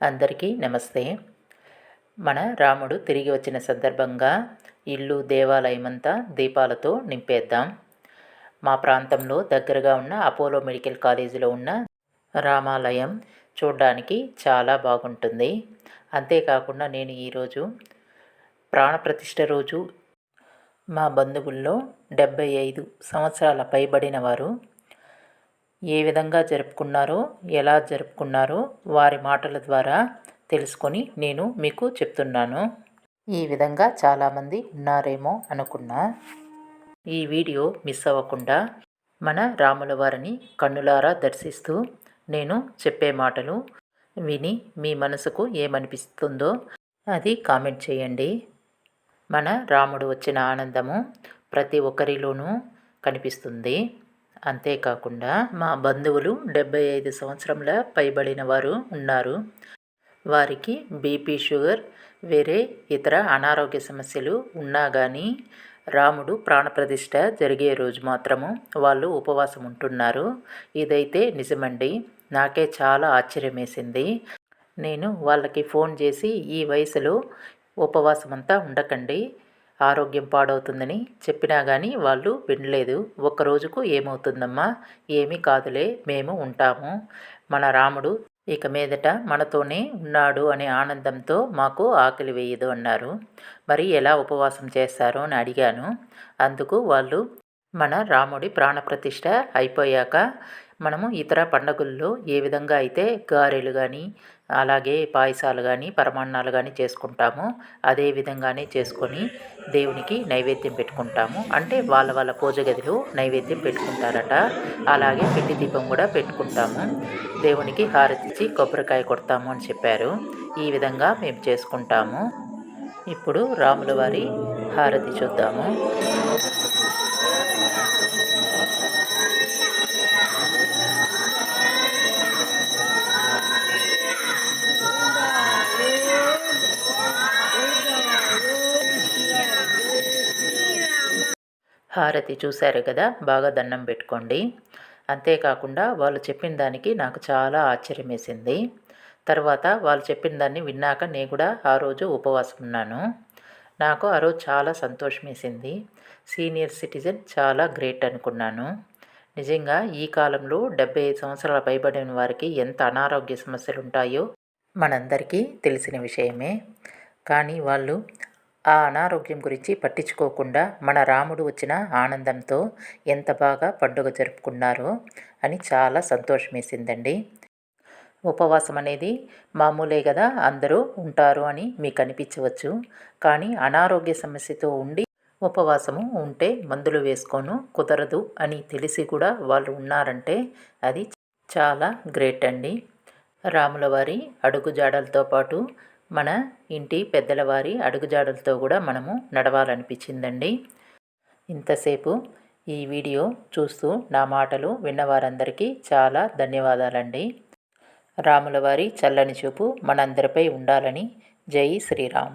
అందరికీ నమస్తే. మన రాముడు తిరిగి వచ్చిన సందర్భంగా ఇల్లు దేవాలయమంతా దీపాలతో నింపేద్దాం. మా ప్రాంతంలో దగ్గరగా ఉన్న అపోలో మెడికల్ కాలేజీలో ఉన్న రామాలయం చూడడానికి చాలా బాగుంటుంది. అంతేకాకుండా నేను ఈరోజు ప్రాణప్రతిష్ఠ రోజు మా బంధువుల్లో డెబ్బై ఐదు సంవత్సరాల పైబడిన వారు ఏ విధంగా జరుపుకున్నారో ఎలా జరుపుకున్నారో వారి మాటల ద్వారా తెలుసుకొని నేను మీకు చెప్తున్నాను. ఈ విధంగా చాలామంది ఉన్నారేమో అనుకున్నా. ఈ వీడియో మిస్ అవ్వకుండా మన రాముల వారిని కన్నులారా దర్శిస్తూ నేను చెప్పే మాటలు విని మీ మనసుకు ఏమనిపిస్తుందో అది కామెంట్ చేయండి. మన రాముడు వచ్చిన ఆనందము ప్రతి ఒక్కరిలోనూ కనిపిస్తుంది. అంతేకాకుండా మా బంధువులు డెబ్బై ఐదు సంవత్సరముల పైబడిన వారు ఉన్నారు. వారికి బీపీ షుగర్ వేరే ఇతర అనారోగ్య సమస్యలు ఉన్నా కానీ రాముడు ప్రాణప్రతిష్ఠ జరిగే రోజు మాత్రము వాళ్ళు ఉపవాసం ఉంటున్నారు ఇదైతే నిజమండి. నాకే చాలా ఆశ్చర్యం వేసింది నేను వాళ్ళకి ఫోన్ చేసి ఈ వయసులో ఉపవాసం అంతా ఉండకండి. ఆరోగ్యం పాడవుతుందని చెప్పినా కానీ వాళ్ళు వినలేదు. ఒక్క రోజుకు ఏమవుతుందమ్మా? ఏమీ కాదులే మేము ఉంటాము. మన రాముడు ఇక మీదట మనతోనే ఉన్నాడు అనే ఆనందంతో మాకు ఆకలి వేయదు అన్నారు. మరి ఎలా ఉపవాసం చేస్తారు అని అడిగాను. అందుకు వాళ్ళు మన రాముడి ప్రాణప్రతిష్ఠ అయిపోయాక మనము ఇతర పండుగల్లో ఏ విధంగా అయితే గారెలు కానీ అలాగే పాయసాలు కానీ పరమాన్నాలు కానీ చేసుకుంటాము. అదే విధంగానే చేసుకొని దేవునికి నైవేద్యం పెట్టుకుంటాము. అంటే వాళ్ళ వాళ్ళ పూజ గదిలో నైవేద్యం పెట్టుకుంటారట. అలాగే పిండి దీపం కూడా పెట్టుకుంటాము. దేవునికి హారతిచ్చి కొబ్బరికాయ కొడతాము అని చెప్పారు. ఈ విధంగా మేము చేసుకుంటాము. ఇప్పుడు రాముల వారి హారతి చూద్దాము. హారతి చూశారు కదా బాగా దండం పెట్టుకోండి. అంతేకాకుండా వాళ్ళు చెప్పిన దానికి నాకు చాలా ఆశ్చర్యం వేసింది తర్వాత వాళ్ళు చెప్పిన దాన్ని విన్నాక నేను కూడా ఆ రోజు ఉపవాసం ఉన్నాను. నాకు ఆ రోజు చాలా సంతోషం వేసింది సీనియర్ సిటిజన్ చాలా గ్రేట్ అనుకున్నాను. నిజంగా ఈ కాలంలో డెబ్బై ఐదు సంవత్సరాల పైబడిన వారికి ఎంత అనారోగ్య సమస్యలు ఉంటాయో మనందరికీ తెలిసిన విషయమే. కానీ వాళ్ళు ఆ అనారోగ్యం గురించి పట్టించుకోకుండా మన రాముడు వచ్చిన ఆనందంతో ఎంత బాగా పండుగ జరుపుకున్నారో అని చాలా సంతోషం వేసిందండి ఉపవాసం అనేది మామూలే కదా అందరూ ఉంటారు అని మీకు అనిపించవచ్చు. కానీ అనారోగ్య సమస్యతో ఉండి ఉపవాసము ఉంటే మందులు వేసుకోను కుదరదు అని తెలిసి కూడా వాళ్ళు ఉన్నారంటే అది చాలా గ్రేట్ అండి. రాముల వారి అడుగుజాడలతో పాటు మన ఇంటి పెద్దలవారి అడుగుజాడలతో కూడా మనము నడవాలనిపించిందండి. ఇంతసేపు ఈ వీడియో చూస్తూ నా మాటలు విన్నవారందరికీ చాలా ధన్యవాదాలండి. రాములవారి చల్లని చూపు మనందరిపై ఉండాలని జై శ్రీరామ్.